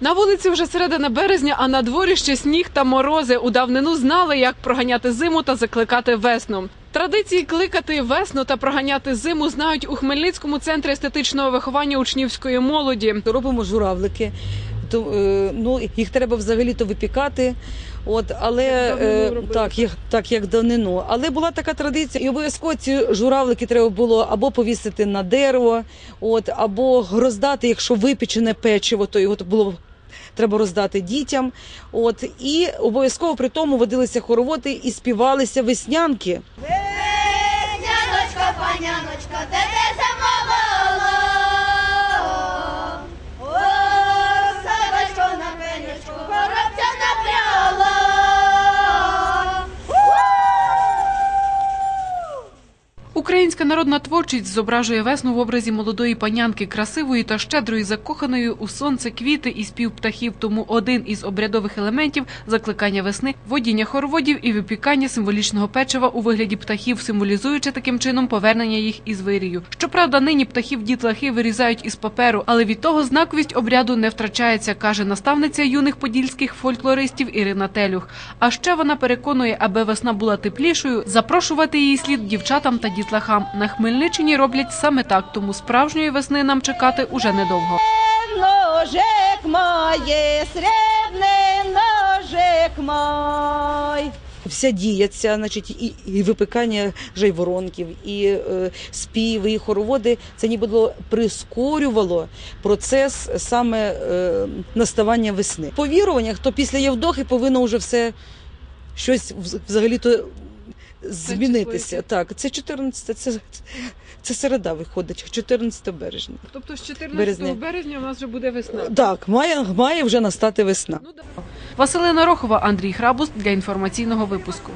На вулиці вже середина березня, а на дворі ще сніг та морози. У давнину знали, як проганяти зиму та закликати весну. Традиції кликати весну та проганяти зиму знають у Хмельницькому центрі естетичного виховання учнівської молоді. Робимо журавлики. То, е, ну, їх треба взагалі-то випікати. От, але Як е, так, як, так, як давнину. Але була така традиція, і обов'язково ці журавлики треба було або повісити на дерево, от, або роздати, якщо випечене печиво, то його було. Треба роздати дітям, от і обов'язково при тому водилися хороводи і співалися веснянки. Весняночко, паняночко, де Українська народна творчість зображує весну в образі молодої панянки, красивої та щедрої, закоханої у сонце, квіти і спів птахів. Тому один із обрядових елементів закликання весни, водіння хороводів і випікання символічного печива у вигляді птахів, символізуючи таким чином повернення їх із вирію. Щоправда, нині птахів дітлахи вирізають із паперу, але від того знаковість обряду не втрачається, каже наставниця юних подільських фольклористів Ірина Телюх. А ще вона переконує, аби весна була теплішою, запрошувати її слід дівчатам та дітлахам. На Хмельниччині роблять саме так, тому справжньої весни нам чекати уже недовго. Ножик має, срібний ножик май. Вся дія ця, значить, і, і випикання жайворонків, і е, співи, і хороводи, це ніби прискорювало процес саме е, наставання весни. По віруваннях, то після Євдохи повинно вже все щось взагалі-то змінитися. Так, це 14, це, це середа виходить, 14 березня. Тобто з 14 Березня. березня у нас вже буде весна. Так, має, має вже настати весна. Василина Рохова, Андрій Храбус для інформаційного випуску.